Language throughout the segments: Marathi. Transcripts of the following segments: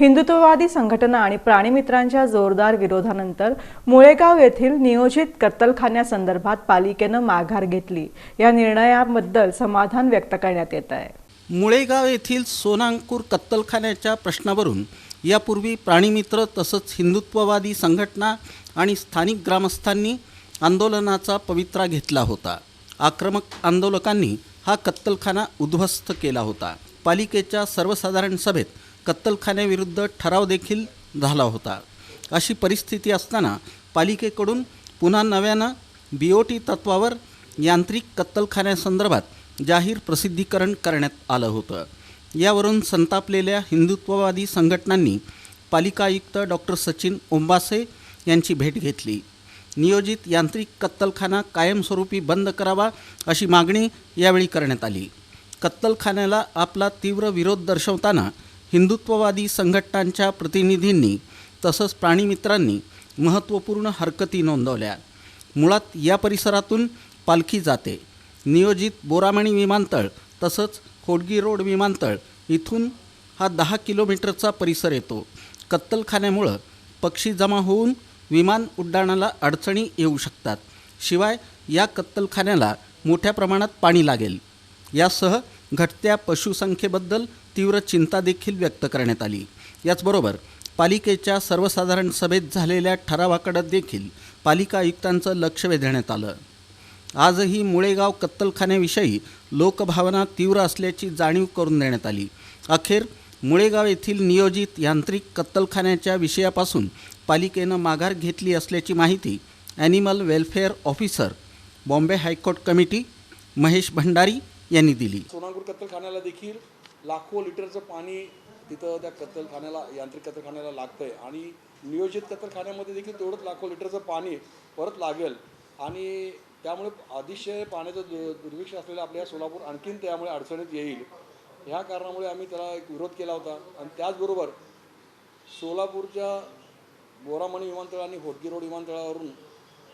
हिंदुत्ववादी संघटना आणि प्राणीमित्रांच्या जोरदार विरोधानंतर मुळेगाव येथील नियोजित कत्तलखान्यासंदर्भात पालिकेनं माघार घेतली. या निर्णयाबद्दल समाधान व्यक्त करण्यात येत आहे. मुळेगाव येथील सोनांकूर कत्तलखान्याच्या प्रश्नावरून यापूर्वी प्राणीमित्र तसंच हिंदुत्ववादी संघटना आणि स्थानिक ग्रामस्थांनी आंदोलनाचा पवित्रा घेतला होता. आक्रमक आंदोलकांनी हा कत्तलखाना उद्ध्वस्त केला होता. पालिकेच्या सर्वसाधारण सभेत कत्तलखान्याविरुद्ध ठराव देखील झाला होता. अशी परिस्थिती असताना पालिकेकडून पुन्हा नव्यानं बी ओ टी तत्वावर यांत्रिक कत्तलखान्यासंदर्भात जाहीर प्रसिद्धीकरण करण्यात आलं होतं. यावरून संतापलेल्या हिंदुत्ववादी संघटनांनी पालिका आयुक्त डॉक्टर सचिन ओंबासे यांची भेट घेतली. नियोजित यांत्रिक कत्तलखाना कायमस्वरूपी बंद करावा अशी मागणी यावेळी करण्यात आली. कत्तलखान्याला आपला तीव्र विरोध दर्शवताना हिंदुत्ववादी संघटनांच्या प्रतिनिधींनी तसंच प्राणीमित्रांनी महत्त्वपूर्ण हरकती नोंदवल्या. मुळात या परिसरातून पालखी जाते. नियोजित बोरामणी विमानतळ तसंच खोडगी रोड विमानतळ इथून हा दहा किलोमीटरचा परिसर येतो. कत्तलखान्यामुळं पक्षी जमा होऊन विमान उड्डाणाला अडचणी येऊ शकतात. शिवाय या कत्तलखान्याला मोठ्या प्रमाणात पाणी लागेल. यासह घटत्या पशुसंख्येबद्दल तीव्र चिंता देखील व्यक्त करण्यात आली. याचबरोबर पालिकेच्या सर्वसाधारण सभेत झालेल्या ठरावाकडे देखील पालिका आयुक्तांचं लक्ष वेधण्यात आलं. आजही मुळेगाव कत्तलखान्याविषयी लोकभावना तीव्र असल्याची जाणीव करून देण्यात आली. अखेर मुळेगाव येथील नियोजित यांत्रिक कत्तलखान्याच्या विषयापासून पालिकेनं माघार घेतली असल्याची माहिती animal welfare officer Bombay high court committee Mahesh Bhandari यांनी दिली. सोनापूर कत्तलखान्याला देखील लाखो लिटरचं पाणी तिथं त्या कत्तलखान्याला यांत्रिक कत्तलखान्याला लागतं आहे आणि नियोजित कत्तलखान्यामध्ये देखील तेवढंच लाखो लिटरचं पाणी परत लागेल. आणि त्यामुळे अतिशय पाण्याचं दु दुर्भिक्ष असलेलं आपल्या सोलापूर आणखीन त्यामुळे अडचणीत येईल. ह्या कारणामुळे आम्ही त्याला एक विरोध केला होता. आणि त्याचबरोबर सोलापूरच्या बोरामणी विमानतळ आणि होटगी रोड विमानतळावरून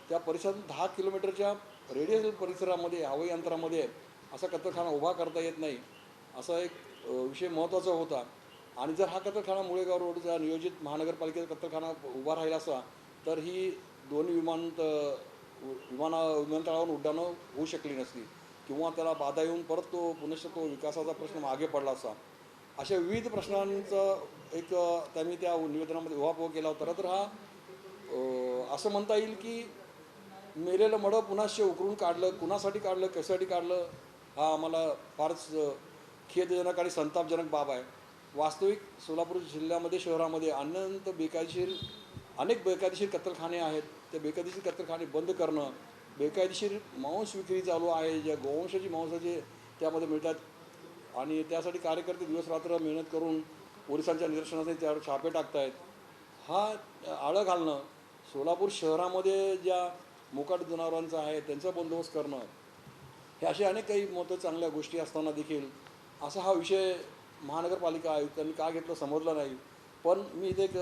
त्या परिसरातून दहा किलोमीटरच्या रेडियल परिसरामध्ये हवाई अंतरामध्ये असा कत्तलखाना उभा करता येत नाही. असा एक विषय महत्त्वाचा होता. आणि जर हा कत्तलखाना मुळेगाव रोडचा नियोजित महानगरपालिकेचा कत्तलखाना उभा राहिला असता तर ही दोन्ही विमानत विमाना विमानतळावरून उड्डाणं होऊ शकली नसती. किंवा त्याला बाधा येऊन परत तो पुनश्च तो विकासाचा प्रश्न मागे पडला असता. अशा विविध प्रश्नांचं एक त्यांनी त्या निवेदनामध्ये उहापोह केला होता. तर हा असं म्हणता येईल की मेलेलं मडं पुन्हाशे उकरून काढलं कुणासाठी काढलं कशासाठी काढलं हा आम्हाला फारच खेदजनक आणि संतापजनक बाब आहे. वास्तविक सोलापूर जिल्ह्यामध्ये शहरामध्ये अनंत बेकायदेशीर अनेक बेकायदेशीर कत्तलखाने आहेत. ते बेकायदेशीर कत्तलखाने बंद करणं बेकायदेशीर मांस विक्री चालू आहे. ज्या गोवंशाची मांसाचे त्यामध्ये मिळतात. आणि त्यासाठी कार्यकर्ते दिवस रात्र मेहनत करून पोलिसांच्या निदर्शनासाठी त्यावर छापे टाकतायत. हा आळं घालणं सोलापूर शहरामध्ये ज्या मोकाट जनावरांचा आहे त्यांचा बंदोबस्त करणं हे असे अनेक काही मोठं चांगल्या गोष्टी असताना देखील असा हा विषय महानगरपालिका आयुक्तांनी का घेतलं समजलं नाही. पण मी इथे एक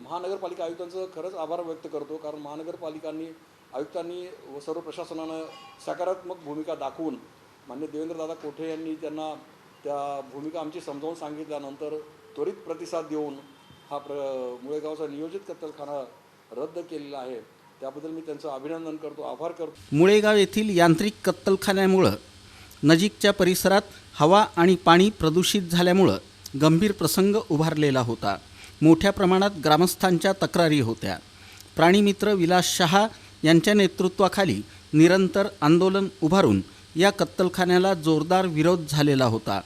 महानगरपालिका आयुक्तांचं खरंच आभार व्यक्त करतो. कारण महानगरपालिकांनी आयुक्तांनी व सर्व प्रशासनानं सकारात्मक भूमिका दाखवून मान्य देवेंद्रदादा कोठे यांनी त्यांना त्या भूमिका आमची समजावून सांगितल्यानंतर त्वरित प्रतिसाद देऊन हा प्र मुळेगावचा नियोजित कत्तलखाना रद्द केलेला आहे. त्याबद्दल मी त्यांचं अभिनंदन करतो आभार करतो. मुळेगाव येथील यांत्रिक कत्तलखान्यामुळं नजीकच्या परिसरात हवा आणि पाणी प्रदूषित झाल्यामुळं गंभीर प्रसंग उभारलेला होता. मोठ्या प्रमाणात ग्रामस्थांच्या तक्रारी होत्या. प्राणीमित्र विलास शहा यांच्या नेतृत्वाखाली निरंतर आंदोलन उभारून या कत्तलखान्याला जोरदार विरोध झालेला होता.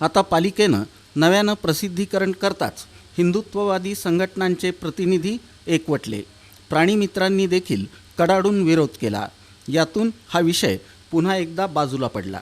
आता पालिकेनं नव्यानं प्रसिद्धीकरण करताच हिंदुत्ववादी संघटनांचे प्रतिनिधी एकवटले. प्राणीमित्रांनी देखील कडाडून विरोध केला. यातून हा विषय पुन्हा एकदा बाजूला पडला.